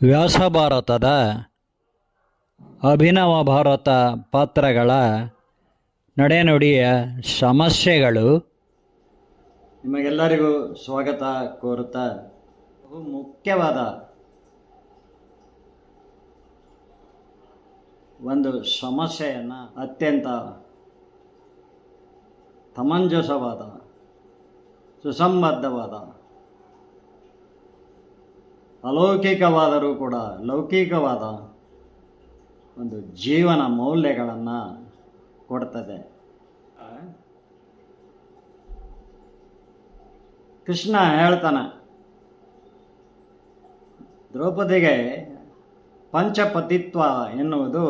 ವ್ಯಾಸ ಭಾರತದ ಅಭಿನವ ಭಾರತ ಪಾತ್ರಗಳ ನಡೆನುಡಿಯ ಸಮಸ್ಯೆಗಳು ನಿಮಗೆಲ್ಲರಿಗೂ ಸ್ವಾಗತ ಕೋರುತ್ತಾ ಬಹು ಮುಖ್ಯವಾದ ಒಂದು ಸಮಸ್ಯೆಯನ್ನು ಅತ್ಯಂತ ಸಮಂಜಸವಾದ ಸುಸಂಬದ್ಧವಾದ, ಅಲೌಕಿಕವಾದರೂ ಕೂಡ ಲೌಕಿಕವಾದ ಒಂದು ಜೀವನ ಮೌಲ್ಯಗಳನ್ನು ಕೊಡ್ತದೆ. ಕೃಷ್ಣ ಹೇಳ್ತಾನೆ, ದ್ರೌಪದಿಗೆ ಪಂಚಪತಿತ್ವ ಎನ್ನುವುದು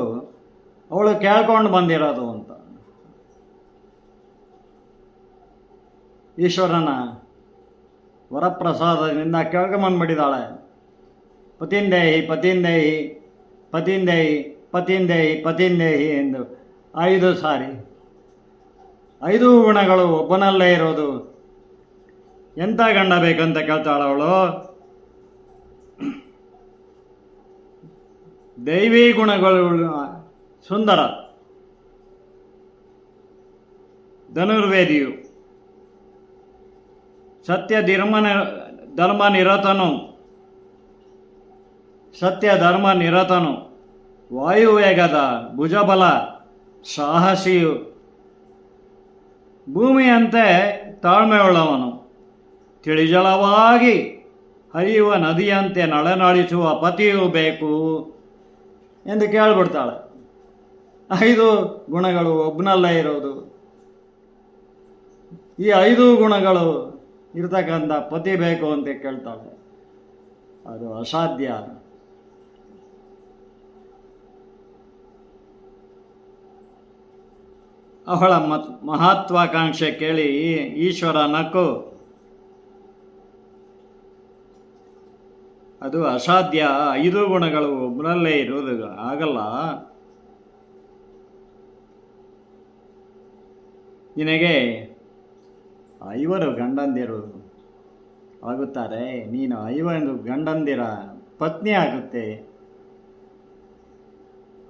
ಅವಳು ಕೇಳ್ಕೊಂಡು ಬಂದಿರೋದು ಅಂತ. ಈಶ್ವರನ ವರಪ್ರಸಾದದಿಂದ ಮಾಡಿದಾಳೆ. ಪತಿಂದೇಹಿ ಪತಿಂದೇಹಿ ಪತಿಂದೇಹಿ ಪತಿಂದೇಹಿ ಪತಿಂದೇಹಿ ಎಂದು ಐದು ಸಾರಿ. ಐದು ಗುಣಗಳು ಒಬ್ಬನಲ್ಲೇ ಇರೋದು. ಎಂಥ ಗಂಡ ಬೇಕಂತ ಕೇಳ್ತಾಳೆ ಅವಳು? ದೈವಿ ಗುಣಗಳು ಸುಂದರ. ಧನುರ್ವೇದಿಯು. ಸತ್ಯ ಧರ್ಮ ಧರ್ಮ ನಿರತನು. ಸತ್ಯ ಧರ್ಮ ನಿರತನು. ವಾಯುವೇಗದ ಭುಜಬಲ ಸಾಹಸಿಯು ಭೂಮಿಯಂತೆ ತಾಳ್ಮೆಯುಳ್ಳವನು. ತಿಳಿಜಲವಾಗಿ ಹರಿಯುವ ನದಿಯಂತೆ ನಳನಾಡಿಸುವ ಪತಿಯು ಬೇಕು ಎಂದು ಕೇಳ್ಬಿಡ್ತಾಳೆ. ಐದು ಗುಣಗಳು ಒಬ್ಬನಲ್ಲೇ ಇರೋದು. ಈ ಐದು ಗುಣಗಳು ಇರ್ತಕ್ಕಂಥ ಪತಿ ಬೇಕು ಅಂತ ಕೇಳ್ತಾಳೆ ಅದು ಅಸಾಧ್ಯ ಅವಳ ಮತ್, ಮಹತ್ವಾಕಾಂಕ್ಷೆ ಕೇಳಿ ಈಶ್ವರ ನಕ್ಕು ಅದು ಅಸಾಧ್ಯ. ಐದು ಗುಣಗಳು ಒಬ್ಬರಲ್ಲೇ ಇರೋದು ಆಗಲ್ಲ. ನಿನಗೆ ಐವರು ಗಂಡಂದಿರು ಆಗುತ್ತಾರೆ. ನೀನು ಐವರು ಗಂಡಂದಿರ ಪತ್ನಿ ಆಗುತ್ತೆ.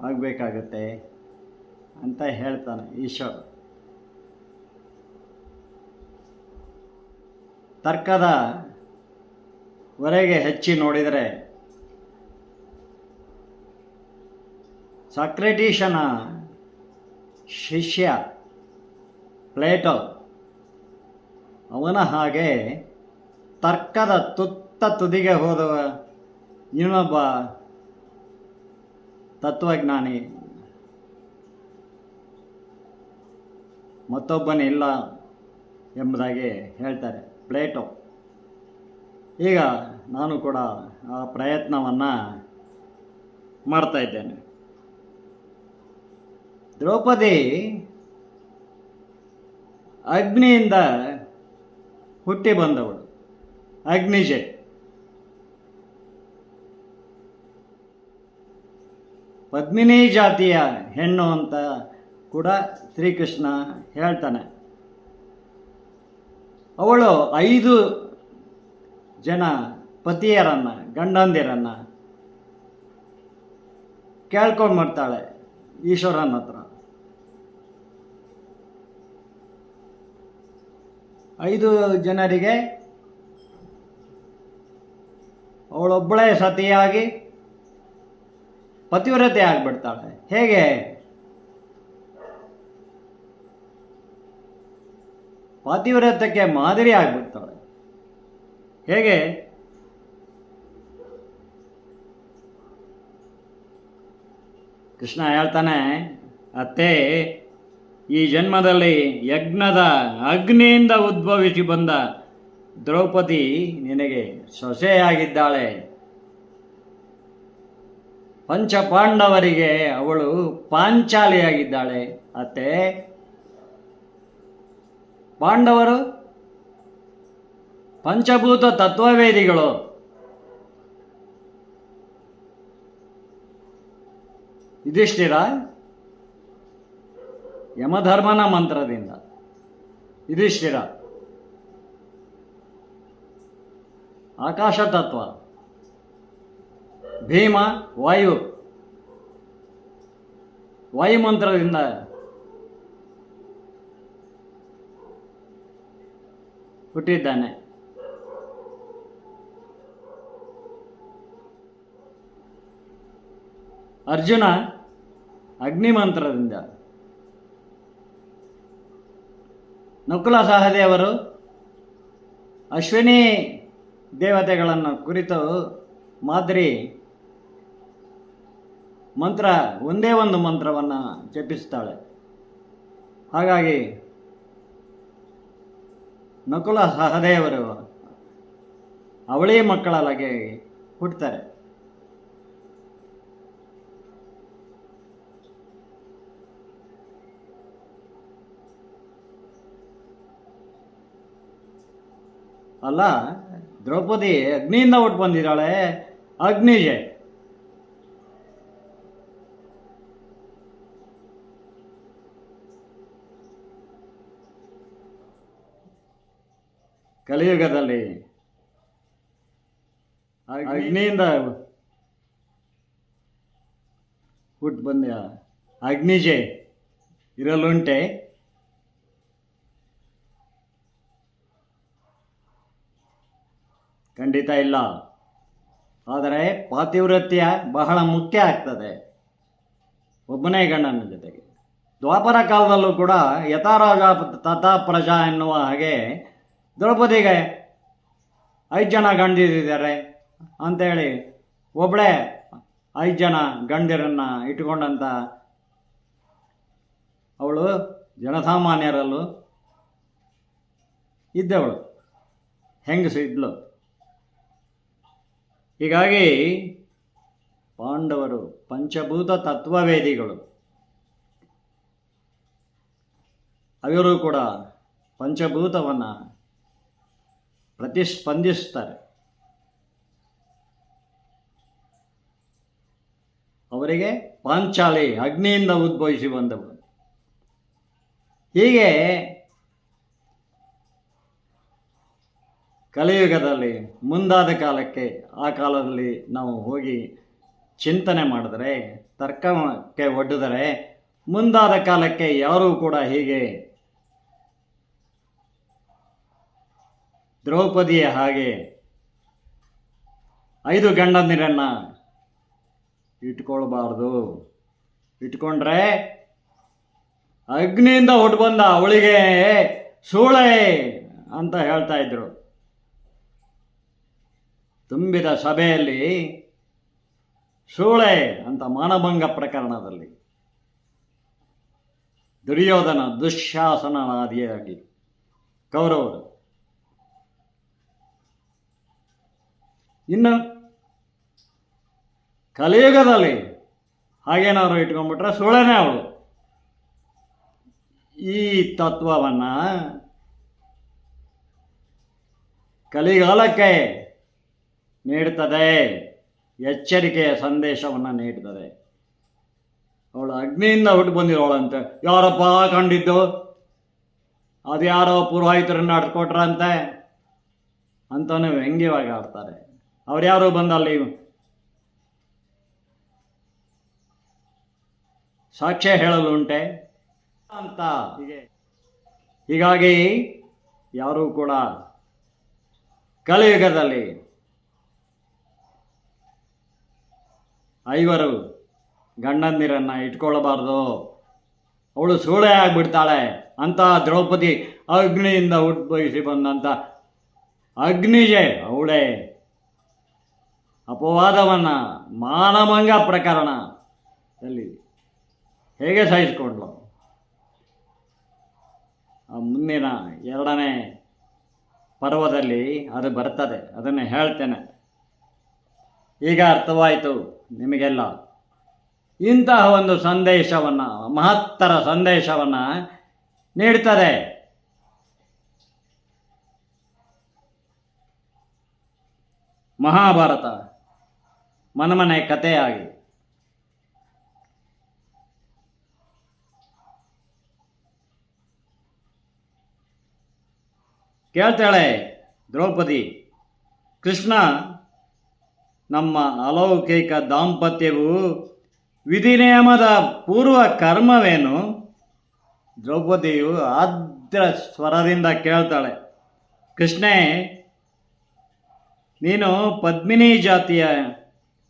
ಆಗಬೇಕಾಗುತ್ತೆ ಅಂತ ಹೇಳ್ತಾನೆ ಈಶ್ವರ. ತರ್ಕದ ವರೆಗೆ ಹೆಚ್ಚಿ ನೋಡಿದರೆ ಸಕ್ರೆಟೀಶನ ಶಿಷ್ಯ ಪ್ಲೇಟೋ ಅವನ ಹಾಗೆ ತರ್ಕದ ತುತ್ತ ತುದಿಗೆ ಹೋದವ ಇನ್ನೊಬ್ಬ ತತ್ವಜ್ಞಾನಿ. ಮತ್ತೊಬ್ಬನಿಲ್ಲ ಎಂಬುದಾಗಿ ಹೇಳ್ತಾರೆ ಪ್ಲೇಟೋ. ಈಗ ನಾನು ಕೂಡ ಆ ಪ್ರಯತ್ನವನ್ನು ಮಾಡ್ತಾ ಇದ್ದೇನೆ. ದ್ರೌಪದಿ ಅಗ್ನಿಯಿಂದ ಹುಟ್ಟಿ ಬಂದವಳು. ಅಗ್ನಿಜೆ. ಪದ್ಮಿನಿ ಜಾತಿಯ ಹೆಣ್ಣು ಅಂತ ಕೂಡ ಶ್ರೀಕೃಷ್ಣ ಹೇಳ್ತಾನೆ. ಅವಳು ಐದು ಜನ ಪತಿಯರನ್ನು, ಗಂಡಂದಿರನ್ನ ಕೇಳ್ಕೊಂಡು ಮಾಡ್ತಾಳೆ ಈಶ್ವರನ ಹತ್ರ. ಐದು ಜನರಿಗೆ ಅವಳೊಬ್ಬಳೇ ಸತಿಯಾಗಿ ಪತಿವ್ರತೆ ಆಗಿಬಿಡ್ತಾಳೆ. ಹೇಗೆ? ಪತಿವ್ರತಕ್ಕೆ ಮಾದರಿ ಆಗಿಬಿಡ್ತಾಳೆ. ಹೇಗೆ? ಕೃಷ್ಣ ಹೇಳ್ತಾನೆ ಅತ್ತೆ ಈ ಜನ್ಮದಲ್ಲಿ ಯಜ್ಞದ ಅಗ್ನಿಯಿಂದ ಉದ್ಭವಿಸಿ ಬಂದ ದ್ರೌಪದಿ ನಿನಗೆ ಸೊಸೆಯಾಗಿದ್ದಾಳೆ. ಪಂಚಪಾಂಡವರಿಗೆ ಅವಳು ಪಾಂಚಾಲಿಯಾಗಿದ್ದಾಳೆ. ಅತ್ತೆ, ಪಾಂಡವರು ಪಂಚಭೂತ ತತ್ವವೇದಿಗಳು. ಯುಧಿಷ್ಠಿರ ಯಮಧರ್ಮನ ಮಂತ್ರದಿಂದ. ಯುಧಿಷ್ಠಿರ ಆಕಾಶ ತತ್ವ ಭೀಮ ವಾಯು. ವಾಯುಮಂತ್ರದಿಂದ. ಹುಟ್ಟಿದ್ದಾನೆ. ಅರ್ಜುನ ಅಗ್ನಿಮಂತ್ರದಿಂದ. ನಕುಲ ಸಹದೇವರು ಅಶ್ವಿನಿ ದೇವತೆಗಳನ್ನು ಕುರಿತು ಮಾದರಿ ಮಂತ್ರ, ಒಂದೇ ಒಂದು ಮಂತ್ರವನ್ನು ಜಪಿಸ್ತಾಳೆ. ಹಾಗಾಗಿ ನಕುಲ ಸಹದೇವರು ಅವಳಿ ಮಕ್ಕಳೊಳಗೆ ಹುಟ್ಟುತ್ತಾರೆ ಅಲ್ಲ ದ್ರೌಪದಿ ಅಗ್ನಿಯಿಂದ ಹುಟ್ಟು ಬಂದಿದ್ದಾಳೆ. ಅಗ್ನಿಜೆ ಕಲಿಯುಗದಲ್ಲಿ ಅಗ್ನಿಯಿಂದ ಹುಟ್ಟು ಬಂದ ಅಗ್ನಿಜೆ ಇರಲುಂಟೆ. ಖಂಡಿತ ಇಲ್ಲ. ಆದರೆ ಪಾತಿವ್ರತ್ಯ ಬಹಳ ಮುಖ್ಯ ಆಗ್ತದೆ. ಒಬ್ಬನೇ ಗಂಡನ ಜೊತೆಗೆ. ದ್ವಾಪರ ಕಾಲದಲ್ಲೂ ಕೂಡ ಯಥಾರಾಜ ತಥಾ ಪ್ರಜಾ ಎನ್ನುವ ಹಾಗೆ ದ್ರೌಪದಿಗೆ ಐದು ಜನ ಗಂಡಿದ್ದಾರೆ ಅಂತೇಳಿ ಒಬ್ಬಳೇ ಐದು ಜನ ಗಂಡಿರನ್ನು ಇಟ್ಕೊಂಡಂಥ ಅವಳು ಜನಸಾಮಾನ್ಯರಲ್ಲೂ ಇದ್ದವಳು. ಹೆಂಗಸು ಇದ್ಲು. ಹೀಗಾಗಿ ಪಾಂಡವರು ಪಂಚಭೂತ ತತ್ವವೇದಿಗಳು. ಅವರು ಕೂಡ ಪಂಚಭೂತವನ್ನು ಪ್ರತಿಸ್ಪಂದಿಸ್ತಾರೆ. ಅವರಿಗೆ ಪಾಂಚಾಲಿ ಅಗ್ನಿಯಿಂದ ಉದ್ಭವಿಸಿ ಬಂದವರು. ಹೀಗೆ ಕಲಿಯುಗದಲ್ಲಿ ಮುಂದಾದ ಕಾಲಕ್ಕೆ ಆ ಕಾಲದಲ್ಲಿ ನಾವು ಹೋಗಿ ಚಿಂತನೆ ಮಾಡಿದರೆ, ತರ್ಕಕ್ಕೆ ಒಡ್ಡಿದರೆ, ಮುಂದಾದ ಕಾಲಕ್ಕೆ ಯಾರೂ ಕೂಡ ಹೀಗೆ ದ್ರೌಪದಿಯ ಹಾಗೆ ಐದು ಗಂಡಂದಿರನ್ನು ಇಟ್ಕೊಳ್ಬಾರ್ದು. ಇಟ್ಕೊಂಡ್ರೆ ಅಗ್ನಿಯಿಂದ ಹೊಟ್ಟು ಬಂದ ಅವಳಿಗೆ ಸೂಳೆ ಅಂತ ಹೇಳ್ತಾ ಇದ್ರು. ತುಂಬಿದ ಸಭೆಯಲ್ಲಿ ಸೂಳೆ ಅಂತ ಮಾನಭಂಗ ಪ್ರಕರಣದಲ್ಲಿ ದುರ್ಯೋಧನ ದುಶ್ಯಾಸನಾದಿಯಾಗಿ ಕೌರವರು. ಇನ್ನು ಕಲಿಯುಗದಲ್ಲಿ ಹಾಗೇನಾದ್ರು ಇಟ್ಕೊಂಡ್ಬಿಟ್ರೆ ಸೂಳೆನೇ ಅವಳು. ಈ ತತ್ವವನ್ನು ಕಲಿಗಾಲಕ್ಕೆ ನೀಡುತ್ತದೆ. ಎಚ್ಚರಿಕೆಯ ಸಂದೇಶವನ್ನು ನೀಡ್ತದೆ ಅವಳು ಅಗ್ನಿಯಿಂದ ಹುಟ್ಟು ಬಂದಿರೋಳಂತೆ ಯಾರಪ್ಪ ಕಂಡಿದ್ದು? ಅದು ಯಾರೋ ಪುರೋಹಿತರನ್ನ ಅಡ್ಕೊಟ್ರಂತೆ? ಅಂತಾನೆ ವ್ಯಂಗ್ಯವಾಗಿ ಆಡ್ತಾರೆ ಅವ್ರು ಯಾರು ಬಂದಲ್ಲಿ ಸಾಕ್ಷ್ಯ ಹೇಳಲು ಉಂಟೆ? ಅಂತ. ಹೀಗೆ. ಹೀಗಾಗಿ ಯಾರೂ ಕೂಡ ಕಲಿಯುಗದಲ್ಲಿ ಐವರು ಗಂಡಂದಿರನ್ನು ಇಟ್ಕೊಳ್ಳಬಾರ್ದು ಅವಳು ಸೂಳೆ ಆಗಿಬಿಡ್ತಾಳೆ ಅಂತ ದ್ರೌಪದಿ ಅಗ್ನಿಯಿಂದ ಉದ್ಭವಿಸಿ ಬಂದಂಥ ಅಗ್ನಿಜೆ ಅವಳೇ ಅಪವಾದವನ್ನು ಮಾನಭಂಗ ಪ್ರಕರಣದಲ್ಲಿ ಹೇಗೆ ಸಹಿಸ್ಕೊಂಡ್ಲು ಆ ಮುಂದಿನ ಎರಡನೇ ಪರ್ವದಲ್ಲಿ ಅದು ಬರ್ತದೆ, ಅದನ್ನು ಹೇಳ್ತೇನೆ. ಈಗ ಅರ್ಥವಾಯಿತು ನಿಮಗೆಲ್ಲ. ಇಂತಹ ಒಂದು ಸಂದೇಶವನ್ನು, ಮಹತ್ತರ ಸಂದೇಶವನ್ನು ನೀಡ್ತದೆ. ಮಹಾಭಾರತ, ಮನಮನೆ ಕಥೆಯಾಗಿ. ಕೇಳ್ತಾಳೆ ದ್ರೌಪದಿ, ಕೃಷ್ಣ ನಮ್ಮ ಅಲೌಕಿಕ ದಾಂಪತ್ಯವು ವಿಧಿನಿಯಮದ ಪೂರ್ವ ಕರ್ಮವೇನು? ದ್ರೌಪದಿಯು ಆದ್ರ ಸ್ವರದಿಂದ ಕೇಳ್ತಾಳೆ, ಕೃಷ್ಣೇ, ನೀನು ಪದ್ಮಿನಿ ಜಾತಿಯ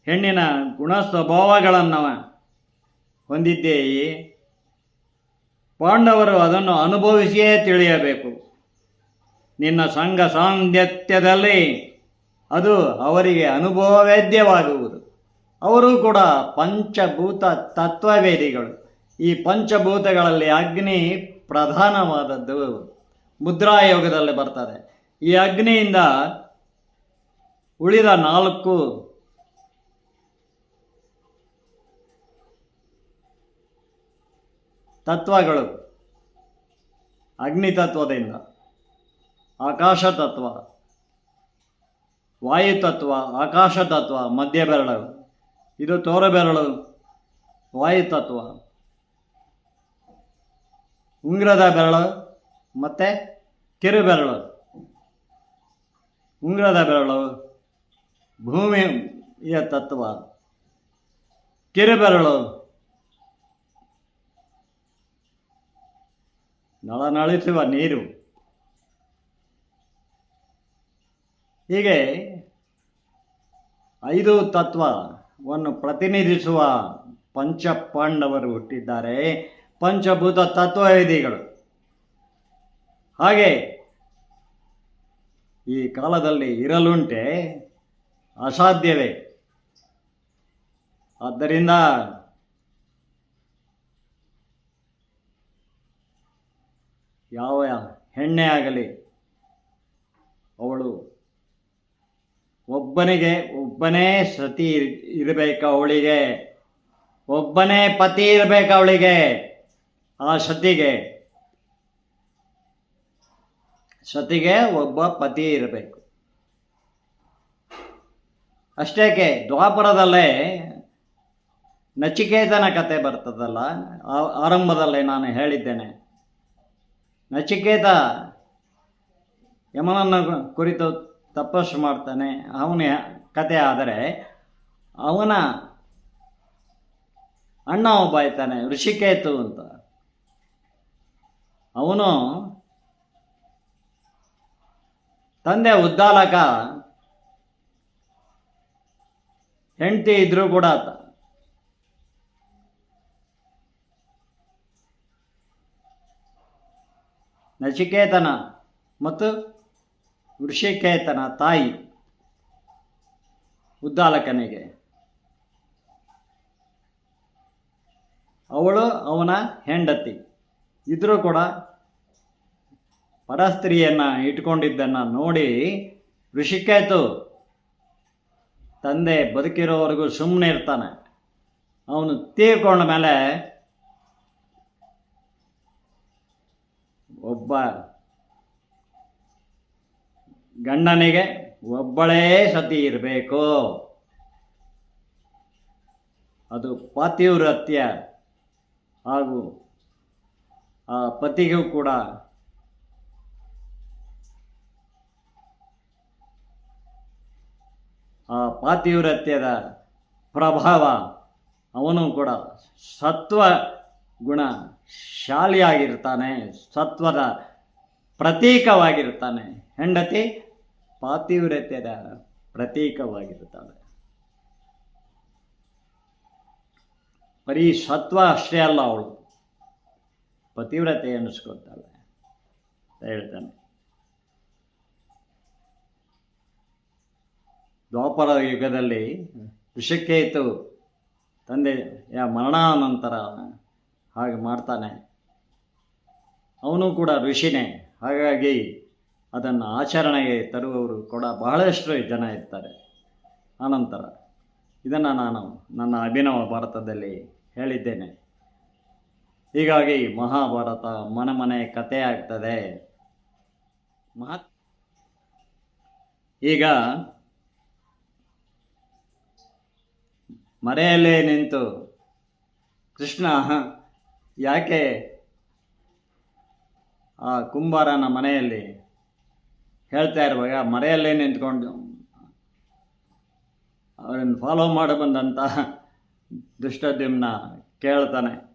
ಹೆಣ್ಣಿನ ಗುಣ ಸ್ವಭಾವಗಳನ್ನು ಹೊಂದಿದ್ದೇಯಿ. ಪಾಂಡವರು ಅದನ್ನು ಅನುಭವಿಸಿಯೇ ತಿಳಿಯಬೇಕು. ನಿನ್ನ ಸಂಘ ಸಾಂಗತ್ಯದಲ್ಲಿ ಅದು ಅವರಿಗೆ ಅನುಭವವೇದ್ಯವಾಗುವುದು. ಅವರು ಕೂಡ ಪಂಚಭೂತ ತತ್ವವೇದಿಗಳು. ಈ ಪಂಚಭೂತಗಳಲ್ಲಿ ಅಗ್ನಿ ಪ್ರಧಾನವಾದದ್ದು. ಮುದ್ರಾಯೋಗದಲ್ಲಿ ಬರ್ತದೆ. ಈ ಅಗ್ನಿಯಿಂದ ಉಳಿದ ನಾಲ್ಕು ತತ್ವಗಳು. ಅಗ್ನಿ ತತ್ವದಿಂದ ಆಕಾಶ ತತ್ವ ವಾಯು ತತ್ವ ಆಕಾಶ ತತ್ವ ಮಧ್ಯ ಬೆರಳು ಇದು ತೋರ ಬೆರಳು ವಾಯು ತತ್ವ ಉಂಗ್ರದ ಬೆರಳು ಮತ್ತು ಕಿರು ಬೆರಳು ಉಂಗ್ರದ ಬೆರಳು ಭೂಮಿಯ ತತ್ವ. ಕಿರು ಬೆರಳು ನಳನಳಿಸುವ ನೀರು. ಹೀಗೆ ಐದು ತತ್ವವನ್ನು ಪ್ರತಿನಿಧಿಸುವ ಪಂಚಪಾಂಡವರು ಹುಟ್ಟಿದ್ದಾರೆ. ಪಂಚಭೂತ ತತ್ವವೇದಿಗಳು. ಹಾಗೆ ಈ ಕಾಲದಲ್ಲಿ ಇರಲುಂಟೆ ಅಸಾಧ್ಯವೇ? ಆದ್ದರಿಂದ ಯಾವ ಹೆಣ್ಣೆ ಆಗಲಿ, ಅವಳು ಒಬ್ಬನಿಗೆ ಒಬ್ಬನೇ ಸತಿ ಇರಬೇಕು ಅವಳಿಗೆ. ಒಬ್ಬನೇ ಪತಿ ಇರಬೇಕು ಅವಳಿಗೆ. ಆ ಸತಿಗೆ. ಸತಿಗೆ ಒಬ್ಬ ಪತಿ ಇರಬೇಕು. ಅಷ್ಟೇಕೆ, ದ್ವಾಪರದಲ್ಲೇ ನಚಿಕೇತನ ಕತೆ ಬರ್ತದಲ್ಲ ಆರಂಭದಲ್ಲೇ ನಾನು ಹೇಳಿದ್ದೇನೆ. ನಚಿಕೇತ ಯಮನನ್ನು ಕುರಿತು ತಪಸ್ಸು ಮಾಡ್ತಾನೆ. ಅವನ ಕತೆ ಆದರೆ ಅವನ ಅಣ್ಣ ಒಬ್ಬ ಆಯ್ತಾನೆ ಋಷಿಕೇತು ಅಂತ. ಅವನು ತಂದೆ ಉದ್ದಾಲಕ, ಹೆಂಡತಿ ಇದ್ರೂ ಕೂಡ ನಚಿಕೇತನ ಮತ್ತು ಋಷಿಕೇತನ ತಾಯಿ ಉದ್ದಾಲಕನಿಗೆ. ಅವಳು ಅವನ ಹೆಂಡತಿ. ಇದ್ರೂ ಕೂಡ ಪರಸ್ತ್ರೀಯನ್ನು ಇಟ್ಕೊಂಡಿದ್ದನ್ನು ನೋಡಿ ಋಷಿಕೇತು ತಂದೆ ಬದುಕಿರೋವರೆಗೂ ಸುಮ್ಮನೆ ಇರ್ತಾನೆ. ಅವನು ತೀರ್ಕೊಂಡ ಮೇಲೆ ಒಬ್ಬ ಗಂಡನಿಗೆ ಒಬ್ಬಳೇ ಸತಿ ಇರಬೇಕು. ಅದು ಪಾತಿವ್ರತ್ಯ ಹಾಗೂ ಆ ಪತಿಗೂ ಕೂಡ ಆ ಪಾತಿವೃತ್ಯದ ಪ್ರಭಾವ ಅವನು ಕೂಡ ಸತ್ವ ಗುಣ ಶಾಲಿಯಾಗಿರ್ತಾನೆ, ಸತ್ವದ ಪ್ರತೀಕವಾಗಿರ್ತಾನೆ. ಹೆಂಡತಿ ಪಾತಿವ್ರತ್ಯದ ಪ್ರತೀಕವಾಗಿರುತ್ತವೆ. ಬರೀ ಸತ್ವ ಅಷ್ಟೇ ಅಲ್ಲ ಅವಳು. ಪತಿವ್ರತೆ ಅನ್ನಿಸ್ಕೊತಾಳೆ ಹೇಳ್ತಾನೆ. ದ್ವಾಪರ ಯುಗದಲ್ಲಿ ಋಷಿಕೇತು ಯಾ ಮರಣಾನಂತರ ಹಾಗೆ ಮಾಡ್ತಾನೆ. ಅವನು ಕೂಡ ಋಷಿನೇ. ಹಾಗಾಗಿ ಅದನ್ನು ಆಚರಣೆಗೆ ತರುವವರು ಕೂಡ ಬಹಳಷ್ಟು ಜನ ಇರ್ತಾರೆ. ಆನಂತರ ಇದನ್ನು ನಾನು ನನ್ನ ಅಭಿನವ ಭಾರತದಲ್ಲಿ ಹೇಳಿದ್ದೇನೆ. ಹೀಗಾಗಿ ಮಹಾಭಾರತ ಮನೆ ಮನೆ ಕಥೆ ಆಗ್ತದೆ. ಮಹತ್ ಈಗ ಮರೆಯಲ್ಲೇ ನಿಂತು ಕೃಷ್ಣ ಯಾಕೆ ಆ ಕುಂಬಾರನ ಮನೆಯಲ್ಲಿ ಹೇಳ್ತಾ ಇರುವಾಗ ಮರೆಯಲ್ಲೇ ನಿಂತ್ಕೊಂಡು ಅವರನ್ನು ಫಾಲೋ ಮಾಡಿ ಬಂದಂಥ ದುಷ್ಟದ್ಯಮ್ನ ಕೇಳ್ತಾನೆ.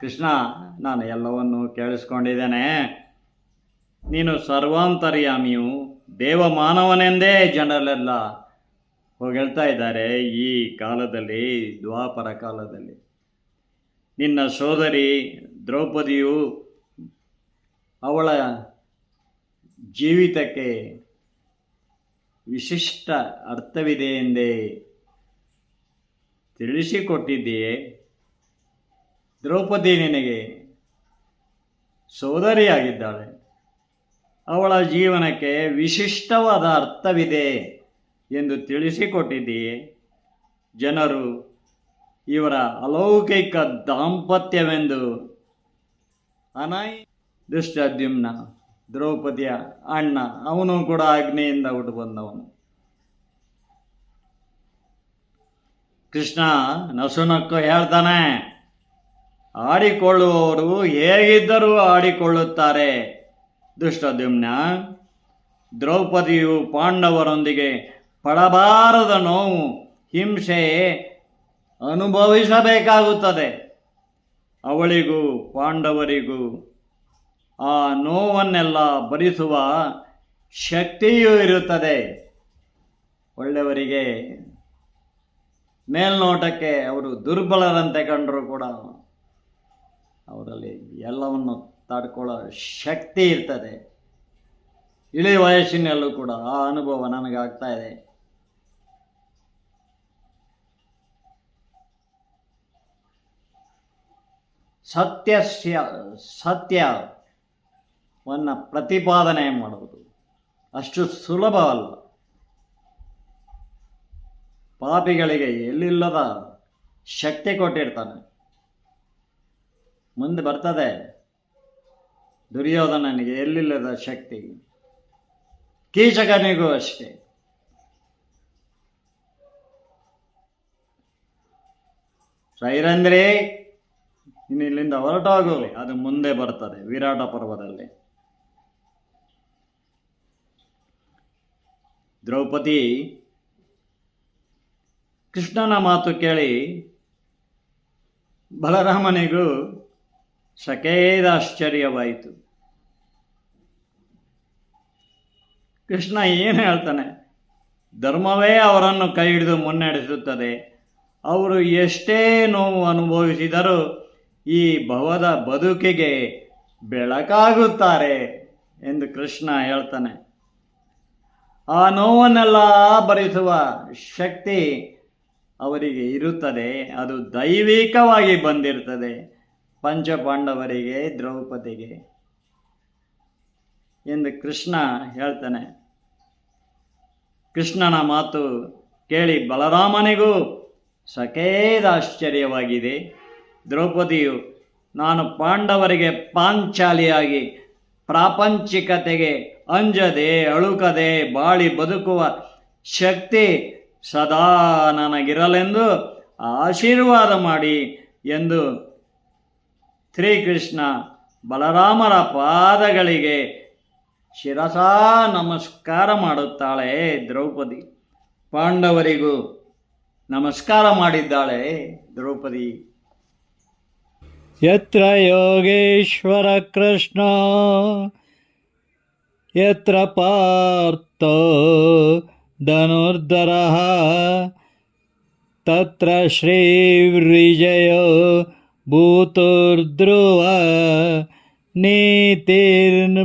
ಕೃಷ್ಣ, ನಾನು ಎಲ್ಲವನ್ನು ಕೇಳಿಸ್ಕೊಂಡಿದ್ದೇನೆ. ನೀನು ಸರ್ವಾಂತರ್ಯಾಮಿಯು ದೇವಮಾನವನೆಂದೇ ಜನರೆಲ್ಲ ಹೋಗಿಳ್ತಾ ಇದ್ದಾರೆ ಈ ಕಾಲದಲ್ಲಿ, ದ್ವಾಪರ ಕಾಲದಲ್ಲಿ. ನಿನ್ನ ಸೋದರಿ ದ್ರೌಪದಿಯು ಅವಳ ಜೀವಿತಕ್ಕೆ ವಿಶಿಷ್ಟ ಅರ್ಥವಿದೆ ಎಂದೇ ತಿಳಿಸಿಕೊಟ್ಟಿದ್ದೀಯೇ. ದ್ರೌಪದಿ ನಿನಗೆ ಸೋದರಿಯಾಗಿದ್ದಾಳೆ. ಅವಳ ಜೀವನಕ್ಕೆ ವಿಶಿಷ್ಟವಾದ ಅರ್ಥವಿದೆ ಎಂದು ತಿಳಿಸಿಕೊಟ್ಟಿದ್ದೀಯೇ. ಜನರು ಇವರ ಅಲೌಕಿಕ ದಾಂಪತ್ಯವೆಂದು ಅನಾಯಿ ದುಷ್ಟದ್ಯುಮ್ನ, ದ್ರೌಪದಿಯ ಅಣ್ಣ, ಅವನು ಕೂಡ ಅಗ್ನಿಯಿಂದ ಹುಟ್ಟು ಬಂದವನು. ಕೃಷ್ಣ ನಸುನಕ್ಕು ಹೇಳ್ತಾನೆ, ಆಡಿಕೊಳ್ಳುವವರು ಹೇಗಿದ್ದರೂ ಆಡಿಕೊಳ್ಳುತ್ತಾರೆ. ದುಷ್ಟದ್ಯುಮ್ನ, ದ್ರೌಪದಿಯು ಪಾಂಡವರೊಂದಿಗೆ ಪಡಬಾರದ ನೋವು, ಹಿಂಸೆ ಅನುಭವಿಸಬೇಕಾಗುತ್ತದೆ. ಅವಳಿಗೂ ಪಾಂಡವರಿಗೂ ಆ ನೋವನ್ನೆಲ್ಲ ಭರಿಸುವ ಶಕ್ತಿಯೂ ಇರುತ್ತದೆ. ಒಳ್ಳೆಯವರಿಗೆ ಮೇಲ್ನೋಟಕ್ಕೆ ಅವರು ದುರ್ಬಲರಂತೆ ಕಂಡರೂ ಕೂಡ ಅವರಲ್ಲಿ ಎಲ್ಲವನ್ನು ತಾಡ್ಕೊಳ್ಳೋ ಶಕ್ತಿ ಇರ್ತದೆ. ಇಳಿ ವಯಸ್ಸಿನಲ್ಲೂ ಕೂಡ ಆ ಅನುಭವ ನನಗಾಗ್ತಾ ಇದೆ. ಸತ್ಯಸ್ಯ ಸತ್ಯವನ್ನು ಪ್ರತಿಪಾದನೆ ಮಾಡುವುದು. ಅಷ್ಟು ಸುಲಭವಲ್ಲ ಪಾಪಿಗಳಿಗೆ ಎಲ್ಲಿಲ್ಲದ ಶಕ್ತಿ ಕೊಟ್ಟಿರ್ತಾನೆ. ಮುಂದೆ ಬರ್ತದೆ, ದುರ್ಯೋಧನನಿಗೆ ಎಲ್ಲಿಲ್ಲದ ಶಕ್ತಿ? ಕೀಚಕನಿಗೂ ಅಷ್ಟೇ. ರೈರಂದ್ರೆ ಇನ್ನು ಇಲ್ಲಿಂದ ಹೊರಟಾಗೋಲಿ, ಅದು ಮುಂದೆ ಬರ್ತದೆ, ವಿರಾಟ ಪರ್ವದಲ್ಲಿ. ದ್ರೌಪದಿ, ಕೃಷ್ಣನ ಮಾತು ಕೇಳಿ ಬಲರಾಮನಿಗೂ ಸಕೇದ ಆಶ್ಚರ್ಯವಾಯಿತು ಕೃಷ್ಣ ಏನು ಹೇಳ್ತಾನೆ? ಧರ್ಮವೇ ಅವರನ್ನು ಕೈ ಹಿಡಿದು ಮುನ್ನಡೆಸುತ್ತದೆ. ಅವರು ಎಷ್ಟೇ ನೋವು ಅನುಭವಿಸಿದರೂ ಈ ಭವದ ಬದುಕಿಗೆ ಬೆಳಕಾಗುತ್ತಾರೆ ಎಂದು ಕೃಷ್ಣ ಹೇಳ್ತಾನೆ. ಆ ನೋವನ್ನೆಲ್ಲ ಭರಿಸುವ ಶಕ್ತಿ ಅವರಿಗೆ ಇರುತ್ತದೆ. ಅದು ದೈವಿಕವಾಗಿ ಬಂದಿರ್ತದೆ ಪಂಚಪಾಂಡವರಿಗೆ, ದ್ರೌಪದಿಗೆ ಎಂದು ಕೃಷ್ಣ ಹೇಳ್ತಾನೆ. ಕೃಷ್ಣನ ಮಾತು ಕೇಳಿ ಬಲರಾಮನಿಗೂ ಸಖೇದ ಆಶ್ಚರ್ಯವಾಗಿದೆ ದ್ರೌಪದಿಯು, ನಾನು ಪಾಂಡವರಿಗೆ ಪಾಂಚಾಲಿಯಾಗಿ ಪ್ರಾಪಂಚಿಕತೆಗೆ ಅಂಜದೆ, ಅಳುಕದೆ, ಬಾಳಿ ಬದುಕುವ ಶಕ್ತಿ ಸದಾ ನನಗಿರಲೆಂದು ಆಶೀರ್ವಾದ ಮಾಡಿ ಎಂದು ಶ್ರೀಕೃಷ್ಣ ಬಲರಾಮರ ಪಾದಗಳಿಗೆ ಶಿರಸಾ ನಮಸ್ಕಾರ ಮಾಡುತ್ತಾಳೆ ದ್ರೌಪದಿ. ಪಾಂಡವರಿಗೂ ನಮಸ್ಕಾರ ಮಾಡಿದ್ದಾಳೆ ದ್ರೌಪದಿ. यत्र योगेश्वरकृष्ण यत्र पार्थो धनुर्धरः तत्र श्रीविजयो भूतुर्ध्रुव नीतिर्मतिर्मम